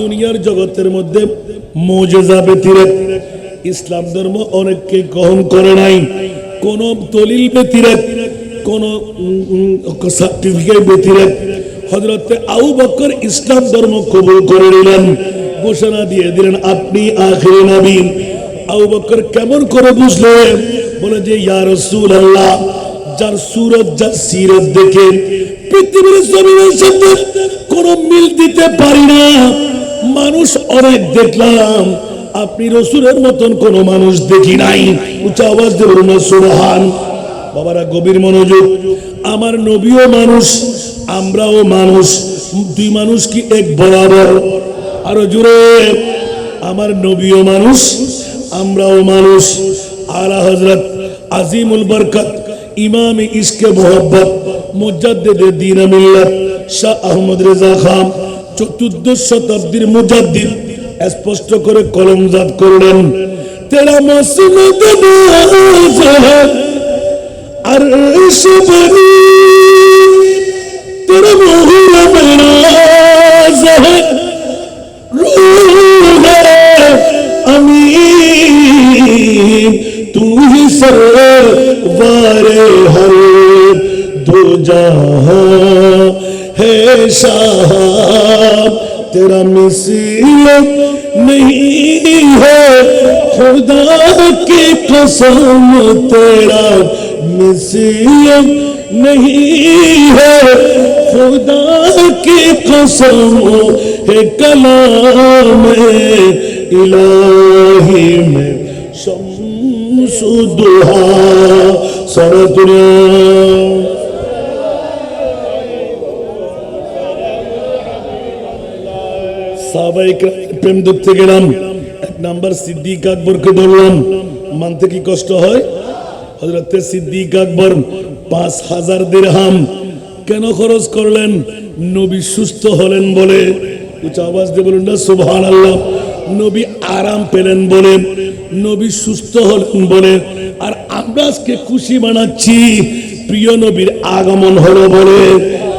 দুনিয়ার জগতের মধ্যে মোজেজা ব্যতিরেক। ইসলাম ধর্ম অনেককে গ্রহণ করে নাই। কোন দলিল ব্যতিরেক, কোন সার্টিফিকেট হজরতে আউ বকর ইসলাম ধর্ম কবুল করে নিলেন। ঘোষণা দিয়ে দিলেন, আপনি নবীন আউ বকর কেমন করে বুঝলেন বলে যে, ইয়া রাসূল আল্লাহ যার সুরত, যার সিরত দেখে পৃথিবীর জমিনের সাথে কোনো মিল দিতে পারি না। মানুষ অনেক দেখলাম। আপনি রসুলের মতন কোন মানুষ দেখি নাই। উচ্চ আওয়াজ দেব না সুবহান। বাবারা, গভীর মনোযোগ। আমার নবীও মানুষ, আমরাও মানুষ। দুই মানুষ কি এক বরাবর? আরও জুড়ে আমার নবীও মানুষ, আমরাও মানুষ। আলা হজরত আজিমুল বরকত ইমাম ইসকে মোহব্বত মুজাদ্দিদ দিন মিল্লাত শাহ আহমদ রেজা খান। চতুর্দশ শতাব্দীর মুজাদ্দিদ স্পষ্ট করে কলমজাত করলেন, তেরা মসজিদ আর তেরা মহুরা আমি তুই সরবার হর দু জাহান ہے شاہ، تیرا مسیح نہیں ہے۔ خدا کی قسم، تیرا مسیح نہیں ہے۔ خدا کی قسم ہے کلام الہی میں۔ شمس دعا سر دنیا۔ সাহবাহিক প্রেম ধরতে গেলাম। এক নাম্বার সিদ্দিক আকবরকে ধরলাম মানতে কি কষ্ট হয়? হজরতে সিদ্দিক আকবর, পাঁচ হাজার দেড়হাম কেন খরচ করলেন? নবী সুস্থ হলেন বলে। উচ্চ আওয়াজ দিয়ে বলুন না সুবহান আল্লাহ নবী আরাম পেলেন বলে, নবী সুস্থ হলেন বলে, আর আমরা আজকে খুশি বানাচ্ছি, প্রিয় নবীর আগমন হলো বলে।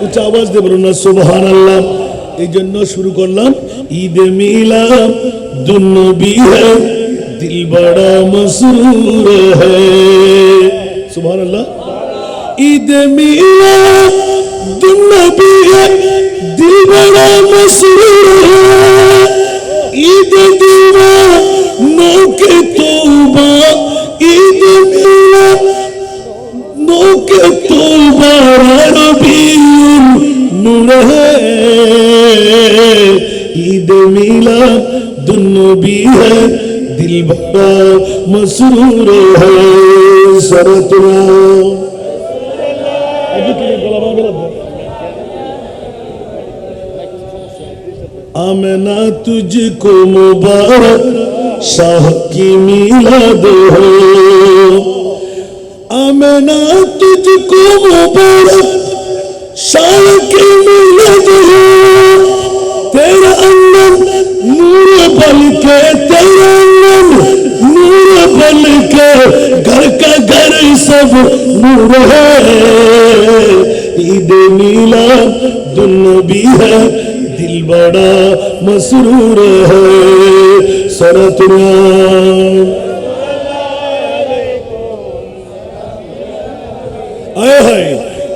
উচ্চ আওয়াজ দিয়ে বলুন না সুবহান আল্লাহ এই জন্য শুরু করলাম ঈদ মিলাম দুনো হ্যাঁ, দিল বড়া মসুর হ্যাঁ। সুবহান ঈদ মিলাম দুনো হ্যাঁ, দিল বড়া মসুর ঈদ দিবা ईद मिला दुनबी है दिल बड़ा मसरूर है सरतरा आमना तुझको मुबारक शाह की मिलाद हो आमना तुझको मुबारक گھر کا گھر سب نور ہے۔ عید میلا دن بھی ہے۔ دل بڑا مسرور ہے۔ سرت ہے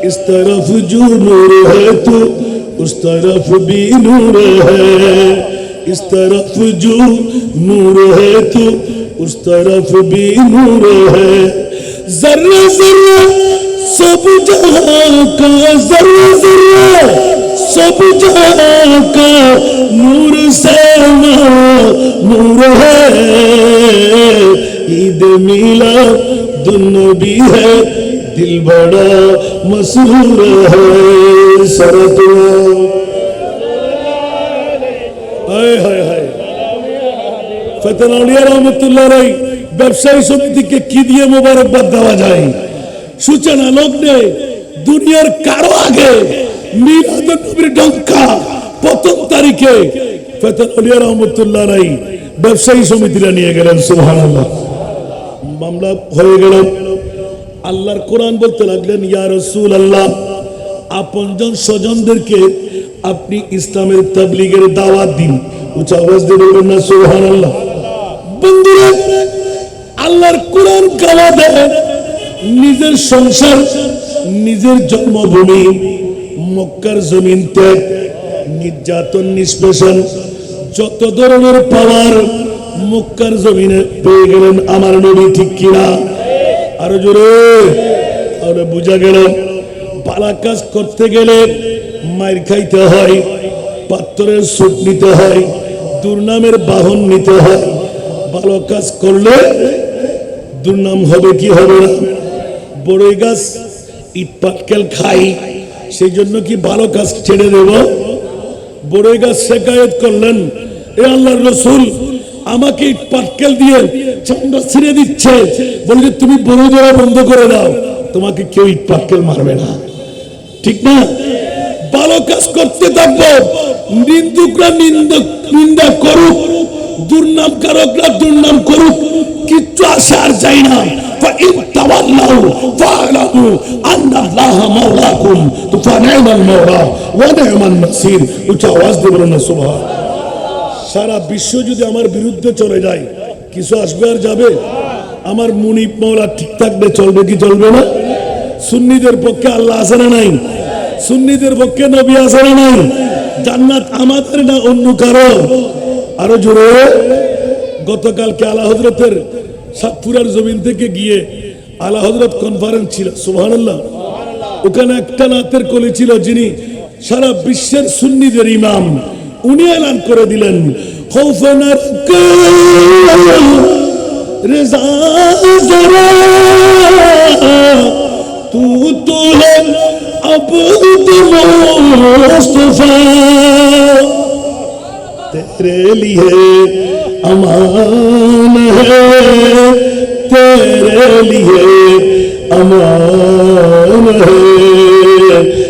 اس طرف جو نور ہے تو اس طرف بھی نور ہے۔ اس طرف جو نور ہے تو اس طرف بھی نور ہے۔ ذرا ذرہ سب جہاں کا ذرا ذرہ سب جہاں کا نور سے نور ہے۔ عید میلا دن بھی ہے، دل بڑا مسہور ہے۔ سرد ہائے ہائے۔ হায় ফেতনাউলিয়া রহমতুল্লাহ রাই ব্যবসায়ী সমিতিকে কি দিয়ে মোবারকবাদ দেওয়া যায়? সূচনা লগ্নে দুনিয়ার কারও আগে মিলাদুন ডঙ্কা প্রথম তারিখে ফেতনাউলিয়া রহমতুল্লাহ রাই ব্যবসায়ী সমিতিরা নিয়ে গেলেন, সুবহানাল্লাহ। মামলা হয়ে গেল। আল্লাহর কোরআন বলতে লাগলেন, ইয়া রসুল আল্লাহ আপনজন স্বজনদেরকে আপনি ইসলামের তাবলিগের দাওয়াত দিন। উঁচা আওয়াজ দিয়ে বলবেন না, সুবহানাল্লাহ। বন্ধুরা, আল্লাহর কোরআন কালা দেয় নিজের সংসার, নিজের জন্মভূমি, মক্কার জমিন ত্যাগ, নির্যাতন, নিষ্পেষণ, যত ধরনের পাওয়ার মক্কার জমিনে পেয়ে গেলেন আমার নবী, ঠিক কিনা? আরও জোরে, তাহলে বোঝা গেল পালা কাজ করতে গেলে মায়ের খাইতে হয় পাত্রের সুট নিতে হয়, দুর্নামের বাহন নিতে হয়। ভালো কাজ করলে দুর্নাম হবে কি হবে না? বড়ই গাছ, ইট পাটকেল খাই সেই জন্য কি ভালো কাজ ছেড়ে দেব? বড়ই গাছ শেখায়ত করলেন, এ আল্লাহর রসুল, আমাকে ইট পাটকেল দিয়ে চামড়া ছিঁড়ে দিচ্ছে। বলছে, তুমি বড় দেওয়া বন্ধ করে দাও, তোমাকে কেউ ইট পাটকেল মারবে না। ঠিক না? ভালো কাজ করতে থাকব নিন্দুকরা নিন্দা করুক। দুর্নাম কারকরা দুর্নাম করুক, কিচ্ছু আসে আর যাই না। সারা বিশ্ব যদি আমার বিরুদ্ধে চলে যায়, কিছু আসবে আর যাবে? আমার মুনিপ ঠিক থাকবে চলবে কি চলবে না? সুন্নিদের পক্ষে আল্লাহ আছে না নাই? সুন্নিদের পক্ষে নবী আছে না নাই? জান্নাত আমাদের না অন্য কারও? আরও জোরে। গতকালকে আলা হজরতের সাতপুরার জমিন থেকে গিয়ে আলা হজরত কনফারেন্স ছিল সুহানাল্লাহ ওখানে একটা নাতের কলি ছিল যিনি সারা বিশ্বের সুন্নিদের ইমাম। উনি এলান করে দিলেন তু তো আবু মোস্তফা। تیرے لیے امان ہے تیرے لیے امان ہے۔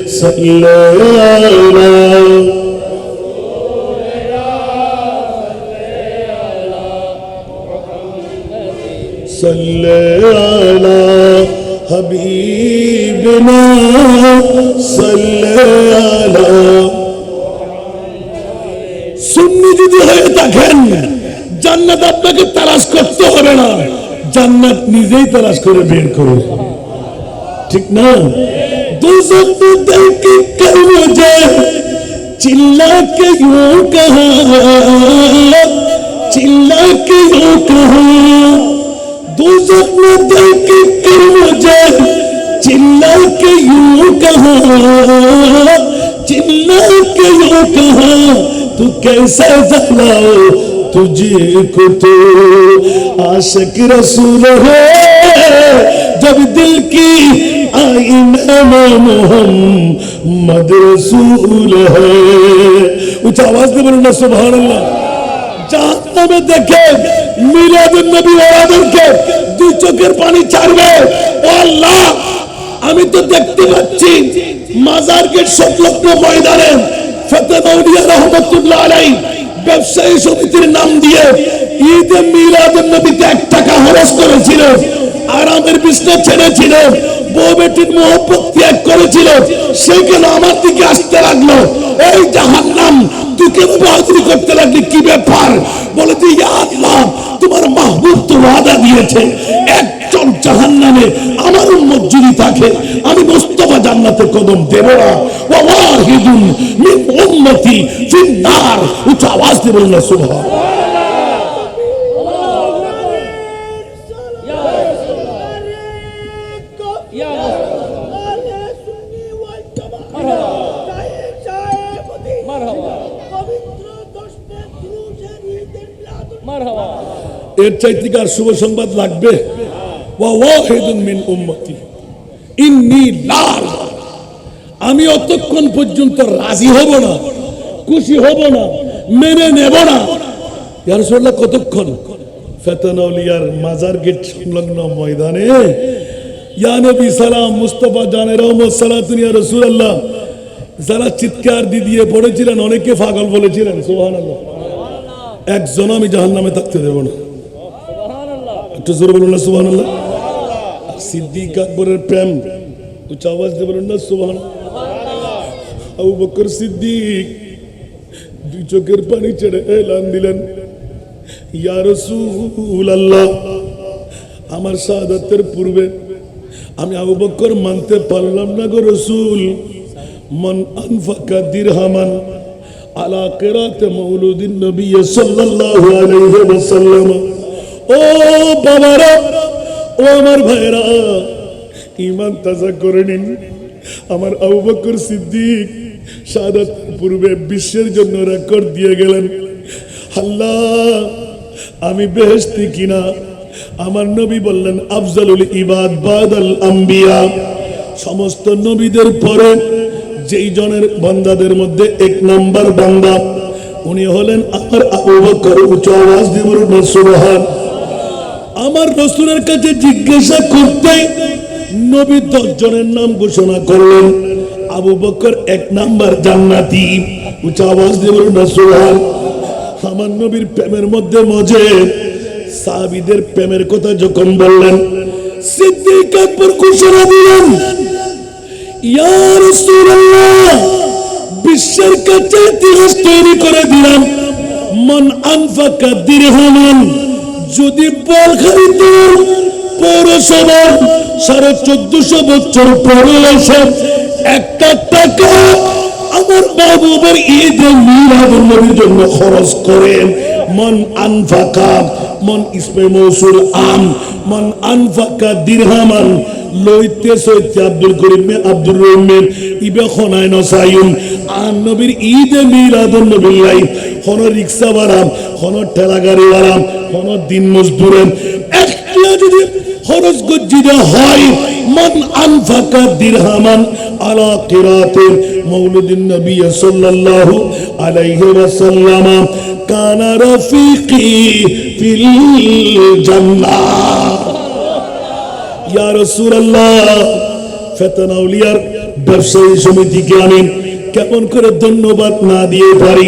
سلام صلی علی حبیبنا صلی জান্নাত আপনাকে তালাশ করতে হবে না। জান্নাত নিজেই তালাশ করে বের করে। ঠিক না? دوزخ دل کی کر مجھے چلا کے یوں کہا چلا کے یوں کہا دوزخ میں دل کی کر مجھے چلا کے یوں کہا چلا کے یوں کہا تو کیسے तुझे को तो आशिक रसूल है जब दिल की आईना में मोहम्मद रसूल है उच्च आवाज में बोलो ना सुभान अल्लाह জাহান্নামে দেখে মিলাদুন নবী ওরাদেরকে দুই চোখের পানি ছাড়বে ও আল্লাহ আমি তো দেখতে পাচ্ছি মাজার গেট সংলগ্ন ময়দানে ফতেমৌলিয়া রহমতুল্লাহ আলাই ব্যবসায়ী সমিতির নাম দিয়ে ঈদে মিলাদুন নবীতে এক টাকা খরচ করেছিল। আরামের বিছনা ছেড়েছিল। বউ মোহব্বত ত্যাগ করেছিল। সে কেন আমার দিকে আসতে লাগল? এই জাহান্নাম তুই কেন বাহাদুরি করতে লাগলি কি ব্যাপার? বলে তুই আল্লাহ, তোমার মাহবুব তো ওয়াদা দিয়েছে। একজন জাহান্নামে আমার উম্মত যদি থাকে আমি মোস্তফা জান্নাতে কদম দেব না। ওয়াহিদুন মিন উম্মতি উচ্চ আওয়াজ দিয়ে বলুন না সুবহান এর চাইতে আর শুভ সংবাদ লাগবে? আমি অতক্ষণ পর্যন্ত রাজি হব না, খুশি হব না, মেনে নেব না। কতক্ষণ? ফেতনৌলিয়ার মাজার গেট সংলগ্ন ময়দানে। মুস্তাফা চিৎকার দিয়ে বলেছিলেন, সুবহানাল্লাহ। একজন আমি জাহান্নামে থাকতে দেব না। একটু জোরে বলুন আল্লাহ সিদ্দিক আকবরের প্রেম। উচ্চ আওয়াজ দিয়ে বলুন না? সুবহান। আবু বকর সিদ্দিক দুই চোখের পানি ছেড়ে এলান দিলেন। ইয়া রাসূলুল্লাহ, আমার শাহাদাতের পূর্বে আমি আবু বকর মানতে পারলাম না গো রসুল। মন আনফাকা দিরহামান আলা কেরাত মৌলুদ্দিন নবী সাল্লাল্লাহু আলাইহি ওয়াসাল্লাম। ও বাবারা ও আমার ভাইরা ইমান তাজা করে নিন। আমার আবু বকর সিদ্দিক শাহাদাত পূর্বে বিশ্বের জন্য রেকর্ড দিয়ে গেলেন। আল্লাহ, আমি বেহেস্তি কিনা, আমার নবী বললেন, আফজালুল ইবাদ বাদাল আম্বিয়া। সমস্ত নবীদের পরে যেই জনের বান্দাদের মধ্যে এক নাম্বার বান্দা, উনি হলেন আমার আবু বকর, উচ্চ আওয়াজ দিয়ে বলুন সুবহান। আমার রসুলের কাছে জিজ্ঞাসা করতে নবী দশ জনের নাম ঘোষণা করলেন, আবু বকর এক নাম্বার জান্নাতি। উচ্চ আওয়াজ দিয়ে বলুন আমার নবীর প্রেমের মধ্যে মজে সাহাবিদের প্রেমের কথা যখন বললেন, সিদ্দিক আকবর ঘোষণা দিলেন বিশ্বের কাছে ইতিহাস তৈরি করে দিলাম। মন আনফাকা দিরহামান যদি বলখালিতে পৌরসভার সাড়ে চোদ্দশো বছর পরে একটা টাকা আমার বাবুবার ঈদে মিলাদুল জন্য খরচ করেন মন আনফাকা, মন ইসমে মৌসুল আম, মন আনফাকা দিরহামান, লইতে সইতে আব্দুল করিম মে আব্দুর রহিম মে ইবে খনায় নসাইম আন নবীর ঈদে মিলাদুল নবীর লাই কোন রিক্সা বাড়াম কোন ঠেলা গাড়ি বাড়াম কোন দিন মজদুরে একলা যদি খরচ হয়, মান আনফাকা দিরহামান আলা নবী সাল্লাল্লাহু আলাইহি ওয়াসাল্লাম। কানা ফিল জান্নাহ। ইয়া রাসূলুল্লাহ, ফেতনা আউলিয়ার ব্যবসায়ী সমিতিকে আমি কেমন করে ধন্যবাদ না দিয়ে পারি?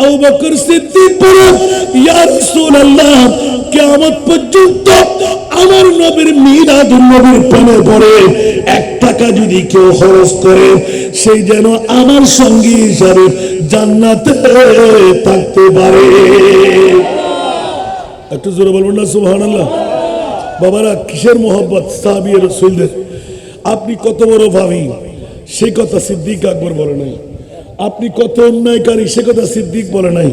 আবু বকর সিদ্দিক বলে ইয়া রাসূলুল্লাহ, কিয়ামত পর্যন্ত আমার নবীর মিলাদুন নবীর প্রেমে পড়ে এক টাকা যদি কেউ খরচ করে সেই যেন আমার সঙ্গী হিসাবে জান্নাতে থাকতে পারে। একটু জোরে বলবেন না, সুবহানাল্লাহ। বাবারা, কিসের মোহব্বত সাহাবী রসুলদের আপনি কত বড় ভাবি? সেই কথা সিদ্দিক আকবর বলে নাই। আপনি কত অন্যায়কারী, সে কথা সিদ্দিক বলে নাই।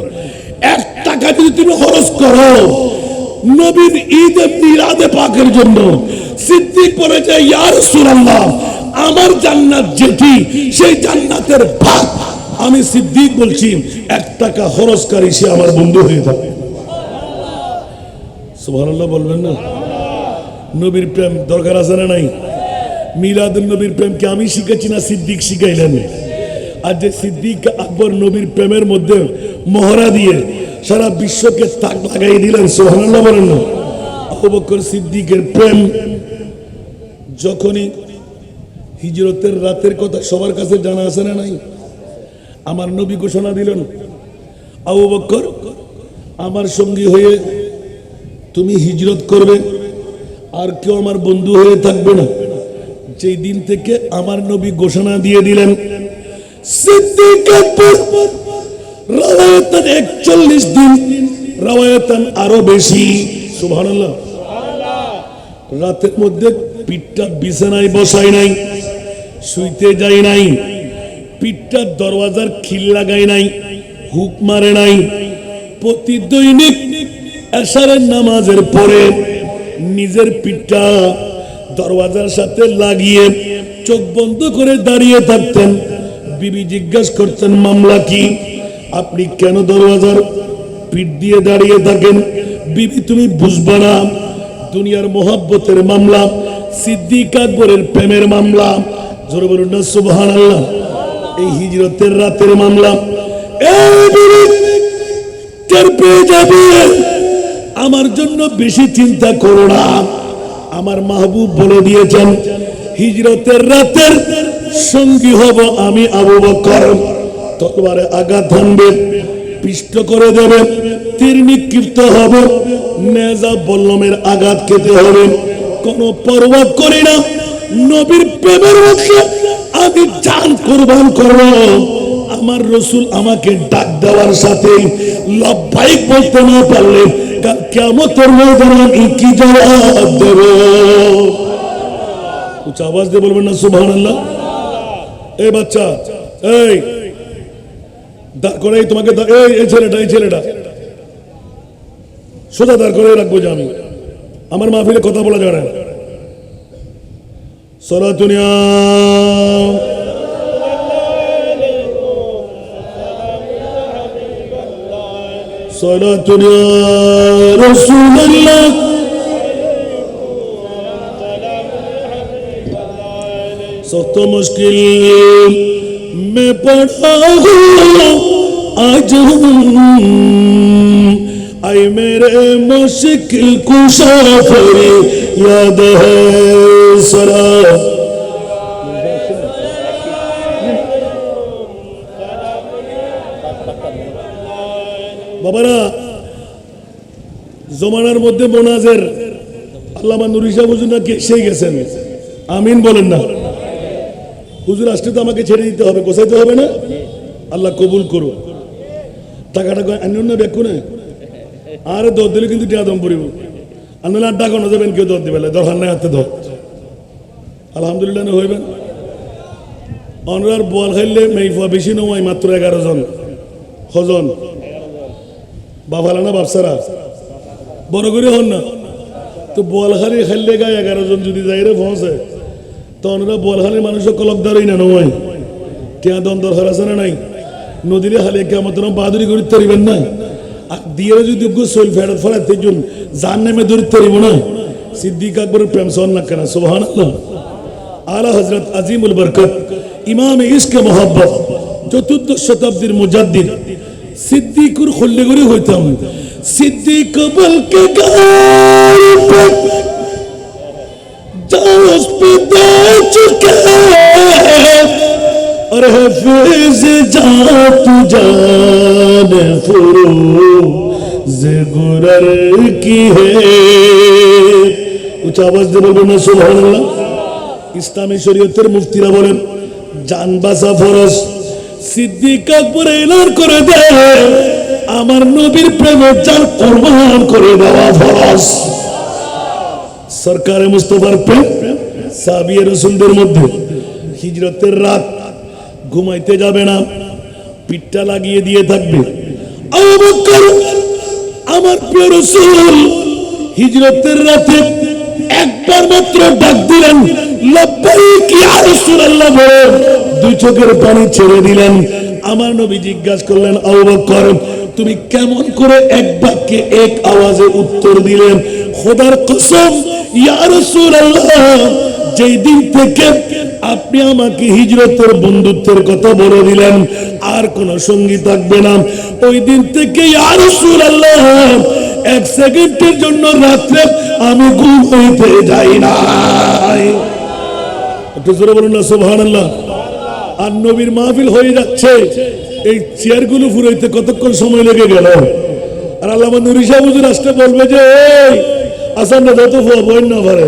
এক টাকা যদি তুমি খরচ করো, নবীর ঈদে মিলাদে পাকের জন্য। সিদ্দিক বলেছে, ইয়া রাসূলুল্লাহ, আমার জান্নাত যেটি, সেই জান্নাতের ভাগ। আমি সিদ্দিক বলছি, এক টাকা খরচকারী সে আমার বন্ধু হয়ে যাবে। সুবহানাল্লাহ বলবেন না? নবীর প্রেম দরকার আছে না নাই? মিলাদুল নবীর প্রেমকে আমি শিখেছি না সিদ্দিক শিখাইলেন? আর যে সিদ্দিক আকবর নবীর প্রেমের মধ্যে মহড়া দিয়ে সারা বিশ্বকে তাক লাগাই দিলেন সোহানাল্লাহ বলেন না। আবু সিদ্দিকের প্রেম যখনই হিজরতের রাতের কথা সবার কাছে জানা আছে না নাই? আমার নবী ঘোষণা দিলেন, আবু বকর, আমার সঙ্গী হয়ে তুমি হিজরত করবে, আর কেউ আমার বন্ধু হয়ে থাকবে না। যেই দিন থেকে আমার নবী ঘোষণা দিয়ে দিলেন সিদ্দিক আকবর রাওয়ায়াতান 41 দিন রাওয়ায়াতান আরও বেশি। সুবহানাল্লাহ। রাতের মধ্যে পিঠটা বিছানায় নাই, শুইতে যাই নাই পিঠটা দরওয়াজার খিল লাগাই নাই, হুক মারে নাই। প্রতি দৈনিক এশারের নামাজের পরে নিজের পিঠটা দরওয়াজার সাথে লাগিয়ে চোখ বন্ধ করে দাঁড়িয়ে থাকতেন। বিবি জিজ্ঞাসা করতেন, মামলা কি? আপনি কেন দরওয়াজার পিঠ দিয়ে দাঁড়িয়ে থাকেন? বিবি, তুমি বুঝবা না। দুনিয়ার মোহাব্বতের মামলা, সিদ্দিক আকবরের প্রেমের মামলা। জোরে বলুন না সুবহান এই হিজরতের রাতের মামলা। যাবে। আমার জন্য বেশি চিন্তা করো না। আমার মাহবুব বলে দিয়েছেন, হিজরতের রাতের সঙ্গী হব আমি আবু বকর। তলবারে আঘাত হানবে, পিষ্ট করে দেবে, তীর নিক্ষিপ্ত হবে, নেজা বল্লমের আঘাত খেতে হবে। কোনো পরোয়া করি না, নবীর প্রেমের মধ্যে আমি জান কোরবান করব। আমার রসুল আমাকে ডাক দেওয়ার সাথে লব্বাইক বলতে না পারলে কেমতের ময়দানে আমি কি জবাব দেব? উচ্চ আওয়াজ দিয়ে বলবেন না সুবহান আল্লাহ এই বাচ্চা, এই। তোমাকে এই ছেলেটা এই ছেলেটা। সোজা দাঁড় করে রাখব যে আমি। আমার মাহফিলে কথা বলা যাবে সরাতুনিয়া সরাতুনিয়া রসুল্লাহ सख्त मुश्किल में पड़ा हूँ आज हूँ आई मेरे मुश्किल कुशा फिर याद है सरा বাবারা জমানার মধ্যে মোনাজের আল্লামা নুরিশা হুজুর নাকি এসেই গেছেন আমিন বলেন না হুজুর আসতে তো আমাকে ছেড়ে দিতে হবে গোসাইতে হবে না? আল্লাহ কবুল করো টাকাটা আনিও না বেকু না আর দর দিলে কিন্তু টিয়া দম পড়িব। আনলে আড্ডা কোনো যাবেন কেউ দর দিবে দরকার নাই হাতে ধর। আলহামদুলিল্লাহ না হইবেন। অনরার বল খাইলে মেইফা বেশি নয় মাত্র এগারো জন হজন বাবালা না বাপসারা? বড় করে হন না। তো বলখালি খাইলে গায়ে এগারো জন যদি যাই রে পৌঁছে তো ওনারা বলখালির মানুষের কলকদারই না নয়। টিয়া দন দরকার আছে না নাই? খালি কেমন না? দিয়ে যদি শৈল ফেরত ফেরাতে জন্য যার নামে না? সিদ্দিক প্রেম সন না আল্লাহ আলা হজরত আজিমুল বরকত ইমাম ইস্ক শতাব্দীর মুজাদ্দিদ, সিদ্দিকুর হইতাম। সিদ্দিক বলকে গার और हफीज जा तू जान फुरूज गुरर की है উচ্চ আওয়াজ দিয়ে বলবেন না সুবহানাল্লাহ ইসলামী শরীয়তের মুফতিরা বলেন জান বাসা ফরজ সিদ্দিক আকবর এলান করে দেয় আমার নবীর প্রেমে জান কোরবান করে দেওয়া ফরজ সরকারে মুস্তফার প্রেম সাবিয়া রসুলদের মধ্যে হিজরতের রাত ঘুমাইতে যাবে না, পিঠটা লাগিয়ে দিয়ে থাকবে। আমার প্রিয় হিজরতের রাতে একবার মাত্র ডাক দিলেন দুই চোখের পানি ছেড়ে দিলেন। আমার নবী জিজ্ঞাসা করলেন আবু বকর তুমি কেমন করে এক বাক্যে এক আওয়াজে উত্তর দিলেন? খোদার কসম, ইয়া রাসূলুল্লাহ যেই দিন থেকে আপনি আমাকে হিজরতের বন্ধুত্বের কথা বলে দিলেন, আর কোন সঙ্গী থাকবে না। ওই দিন থেকে ইয়া রাসূলুল্লাহ, এক সেকেন্ডের জন্য রাত্রে আমি ঘুম হইতে যাই নাই। একটু জোরে বলুন না, সুবহানাল্লাহ। আর নবীর মাহফিল হয়ে যাচ্ছে। এই চেয়ারগুলো ফুরাইতে কতক্ষণ সময় লেগে গেল? আর আল্লাহ নুরিশা হুজুর আসতে বলবে যে আসান না যত বন্য পারে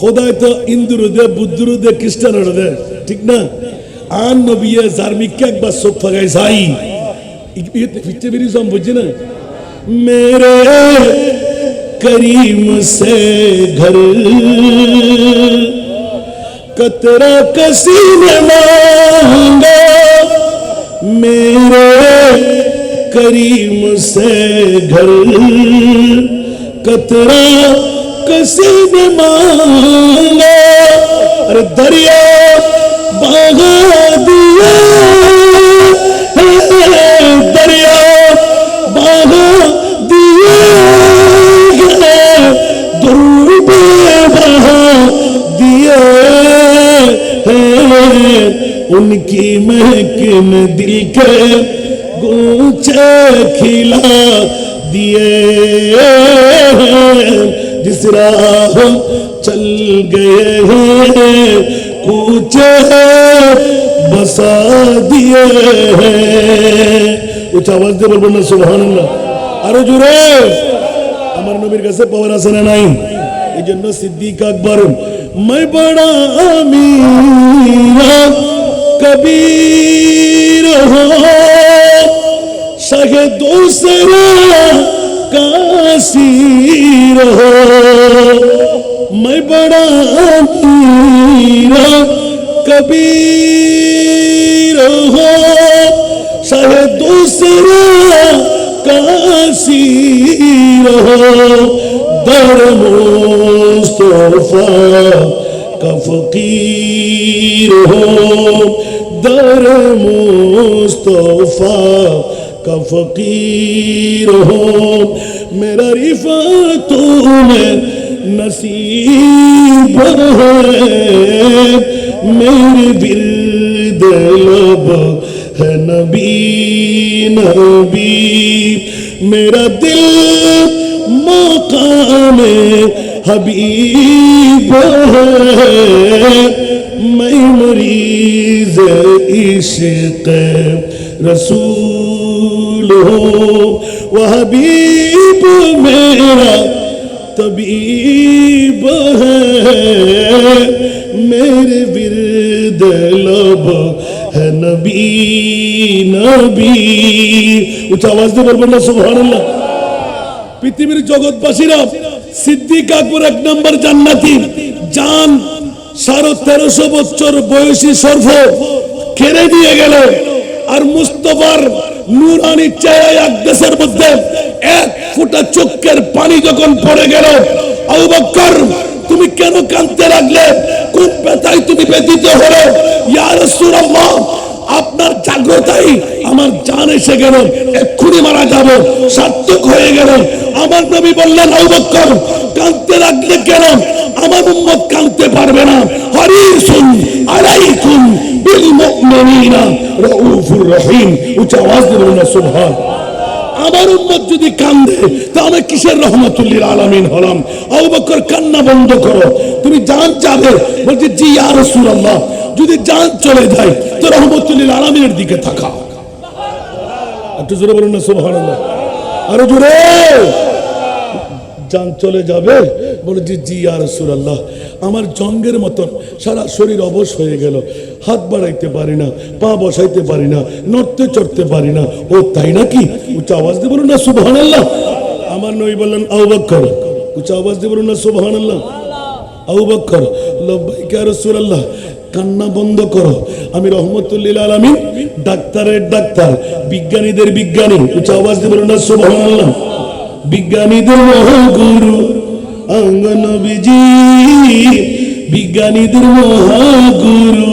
خدای تا این درده بود درده کشتن رده ٹھیک نا آن نبی زارمی کیک بس سوک فگائی زائی یہ پیچھے میری زم بجھے نا میرے کریم سے گھر کترا کسی نے مانگا میرے کریم سے گھر کترا کسی مانگا؟ ارے دریا بہا دیا۔ ہاں، دریا بہا دیا۔ بہا دیا۔ ہاں، ان کی مہکن دل کے گوچے کھلا دیے جس راہ چل گئے ہیں کوچے بسا دیے ہیں۔ اچھا آواز دے بول بولنا سبحان اللہ۔ ارے جورے امر نبیر কাছে পাওয়ার আছে না নাই এই জন্য সিদ্দিক আকবর میں بڑا میرا کبیر ہو شاہ دوسرا कासीर हो मैं बड़ा अमीर कबीर हो सगे दूसरा कासीर हो दर मुस्तफा का फकीर हो दर मुस्तफा کا فقیر ہو میرا رفا میں نصیب ہے میرے دل دلب ہے نبی نبی میرا دل مقام حبیب ہے میں مریض عشق رسول وہ حبیب میرا طبیب ہے میرے ورد لب ہے نبی نبی اچھا آواز دے بول بولنا سبحان اللہ পৃথিবীর জগৎবাসীরা সিদ্দিক আকবর এক নম্বর জান্নাতি যান সাড়ে তেরোশো বছর বয়সী সর্ব কেড়ে দিয়ে গেল মুস্তফার নুরানি চেহারা এক দেশের মধ্যে এক ফোঁটা চোখের পানি যখন পড়ে গেল তুমি কেন কাঁদতে লাগলে? কোন ব্যথায় তুমি ব্যতীত হলো? ইয়া রাসূলুল্লাহ আপনার জাগ্রতাই আমার জান এসে গেল, এক্ষুনি মারা যাব, সার্থক হয়ে গেল। আমার নবী বললেন অবক্ষণ কাঁদতে লাগলে কেন? আমার উম্মত কাঁদতে পারবে না। হরিসুন শুন বিল মুমিনিনা রাউফুর রহিম। উচ্চ আওয়াজ দিয়ে বলুন সুবহান আমার উম্মত যদি কান্দে, তাহলে কিসের রহমতুল্লিল আলামিন হলাম? অবকর কান্না বন্ধ করো। তুমি যান যাবে বলছি, জি, ইয়া রাসূলুল্লাহ। যদি যান চলে যায়, তো রহমতুল্লিল আলামিনের দিকে থাকা একটু জোরে বলুন না, সুবহানাল্লাহ। আরও জোরে! জান চলে যাবে। বলে যে জি আর রাসূলুল্লাহ, আমার জঙ্গের মতন সারা শরীর অবশ হয়ে গেল। হাত বাড়াইতে পারি না, পা বসাইতে পারি না, নড়তে চড়তে পারি না। ও, তাই নাকি? উচ্চ আওয়াজ দিয়ে বলুন না, সুবহানাল্লাহ। আমার নবী বললেন, আবু বকর উচ্চ আওয়াজ দিয়ে বলুন না, সুবহানাল্লাহ। আবু বকর লব্বাইক ইয়া রাসূলুল্লাহ, কান্না বন্ধ করো। আমি রহমতুল্লিল আলামিন ডাক্তারের ডাক্তার, বিজ্ঞানীদের বিজ্ঞানী। উচ্চ আওয়াজ দিয়ে বলুন না, সুবহানাল্লাহ। বিজ্ঞানীদের মহাগুরু, অঙ্গনবীজি, বিজ্ঞানীদের মহাগুরু।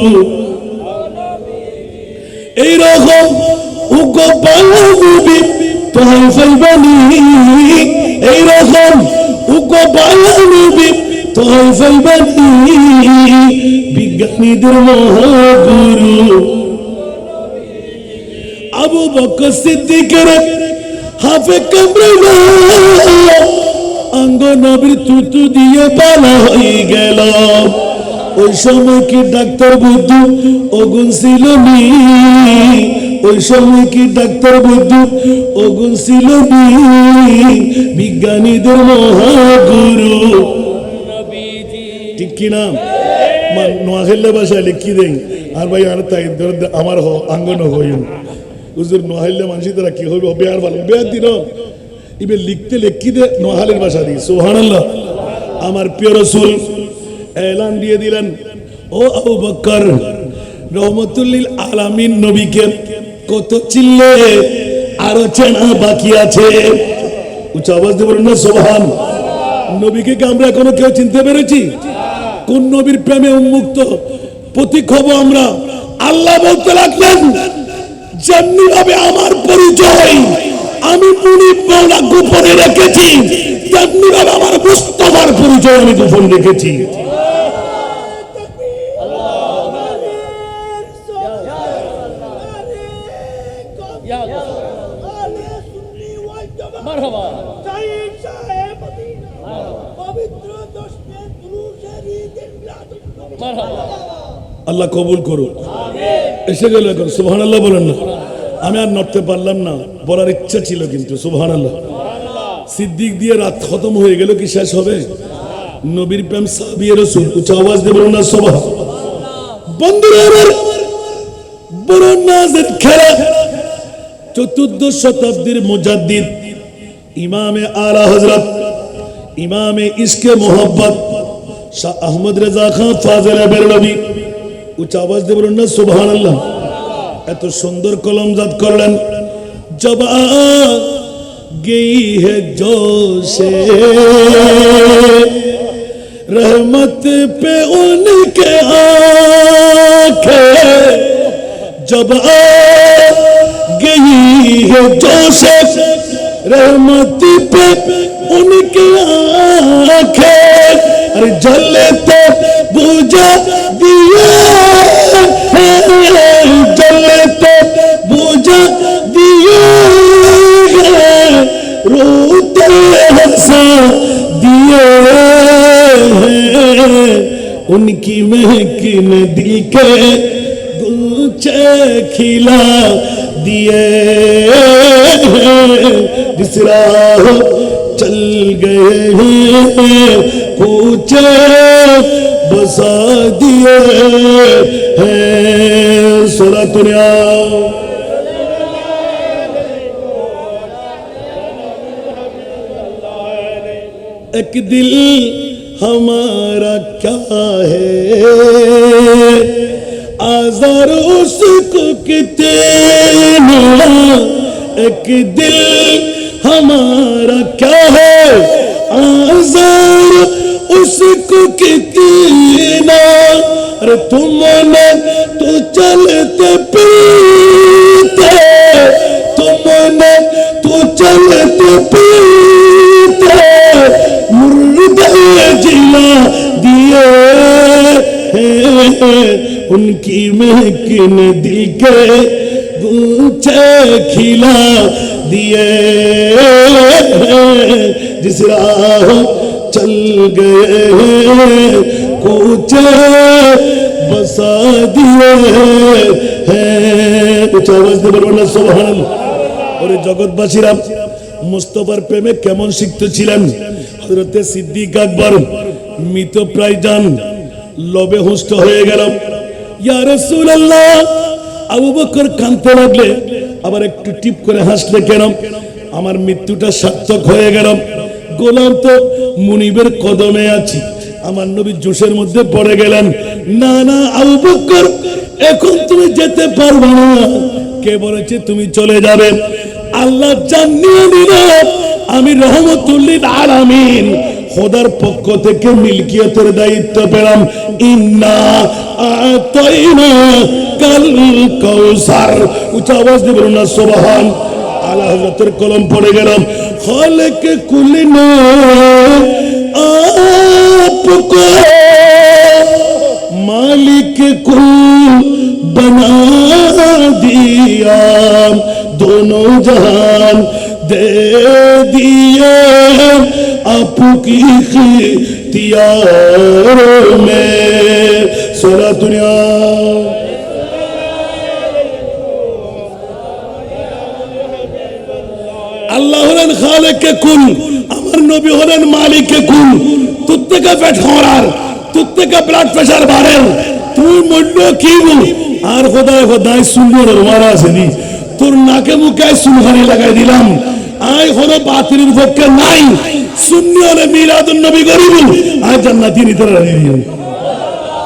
এইরকম উগোপালবি তোহাই ফাইবানি এইরকম উগোপালবি তোহাই ফাইবানি বিজ্ঞানীদের মহাগুরু। আবু বকর সিদ্দিকের হাফে নবীর তুতু দিয়ে পালা হয়ে গেল। ওই সময় কি ডাক্তার বুদ্ধু অগুন ছিল ওই সময় কি ডাক্তার বুদ্ধু অগুন ছিল বিজ্ঞানীদের মহাগুরু। ঠিক কিনা নোয়াখালী ভাষায় লিখি দেন। আর ভাই, আর তাই আমার আঙ্গন হইন হুজুর নোয়াখালী মানুষ তারা কি হইবে বেয়ার ভালো বেয়ার দিন। ইবে লিখতে লিখি দে নোয়াখালীর ভাষা দি সুবহানাল্লাহ। আমার প্রিয় রসুল, এলান দিয়ে দিলেন, ও আবু বকর রহমতুল্লিল আলামিন নবীকে কত চিল্লে আরও চেনা বাকি আছে। উচ্চ আওয়াজ দিয়ে না সোহান নবীকে কি আমরা এখনও কেউ চিনতে পেরেছি? কোন নবীর প্রেমে উন্মুক্ত? প্রতীক হব আমরা আল্লাহ বলতে লাগলেন যেমনি ভাবে আমার পরিচয় আমি মুনিব মাওলা গোপনে রেখেছি তেমনি ভাবে আমার মুস্তফার পরিচয় আমি গোপন রেখেছি। আল্লাহ কবুল করুন এসে গেল এখন সুবহান আল্লাহ বলেন না। আমি আর নড়তে পারলাম না, বলার ইচ্ছা ছিল কিন্তু সুবহান আল্লাহ সিদ্দিক দিয়ে রাত খতম হয়ে গেল কি শেষ হবে? নবীর প্রেম সাবিয়ে রসুল উচ্চ আওয়াজ দিয়ে বলুন না সভা বন্ধুরা আমার বড় নাজের খেলা। চতুর্দশ শতাব্দীর মুজাদ্দিদ, ইমামে আলা হজরত ইমামে ইসকে মোহাম্মদ শাহ আহমদ রেজা খান, ফাজেল বেরলবি উচ্চ আওয়াজ দিয়ে বলুন না সুবহান আল্লাহ এত সুন্দর কলমজাত করলেন জবা গই হে জোশে रहमत पे उनके आंखें जब आ गई है जोशे रहमत पे उनके आंखें अरे जले तो बुझा दिया دیے۔ ان کی مہک نے دل کے گلچے کھلا دیے۔ جس راہ چل گئے ہیں، کوچے بسا دیے ہیں۔ سورت نیا ایک دل ہمارا کیا ہے؟ آزار اس کو کتنا ایک دل ہمارا کیا ہے؟ آزار اس کو کتنا ارے تم نے تو چلتے پیتے تم نے تو چلتے پیتے मुर्दे जिला दिए हैं उनकी महक ने दिल के गुंचे खिला दिए हैं जिस राह चल गए हैं कुछ बसा दिए हैं कुछ आवाज দিয়ে বলবেন না সুবহানাল্লাহ ওরে জগৎবাসীরা মুস্তফার প্রেমে কেমন সিক্ত ছিলেন হজরতে সিদ্দিক আকবর মৃত প্রায় যান লবে হুষ্ট হয়ে গেল আবার একটু টিপ করে হাসলে কেন? আমার মৃত্যুটা সার্থক হয়ে গেল। গোলাম তো মুনিবের কদমে আছি। আমার নবী জোশের মধ্যে পড়ে গেলেন, না না, আবু বকর, এখন তুমি যেতে পারবে না। কে বলেছে তুমি চলে যাবে? আল্লাহ জানিয়ে দিল, আমি রহমতুল্লিল আলামিন খোদার পক্ষ থেকে মিলকিয়তের দায়িত্ব পেলাম। ইন্না আতাইনা কাল কাউসার উচ্চ আওয়াজ দিয়ে বলুন না, সুবহান। আলা হযরতের কলম পড়ে গেলাম। খালেক কুলিনা আপকো মালিক কুল বনা দিয়া। দোনো জাহান দে দিয়া। आपकी इख्तियार में सोलह दुनिया আল্লাহ হলেন খালেকে কুল আমার নবী হলেন মালিকে কুল তোর থেকে পেট খরার তোর থেকে ব্লাড প্রেশার বাড়েন তুই মূল্য কি বল আর খোদায় খোদায় সুন্দর মারা আসেনি তোর নাকে মুখে সুলহানি লাগাই দিলাম আয় হলো বাতিলের পক্ষে নাই শূন্য হলে মিলাদুন নবী গরিব আর জান্নাতি নিতে রাজি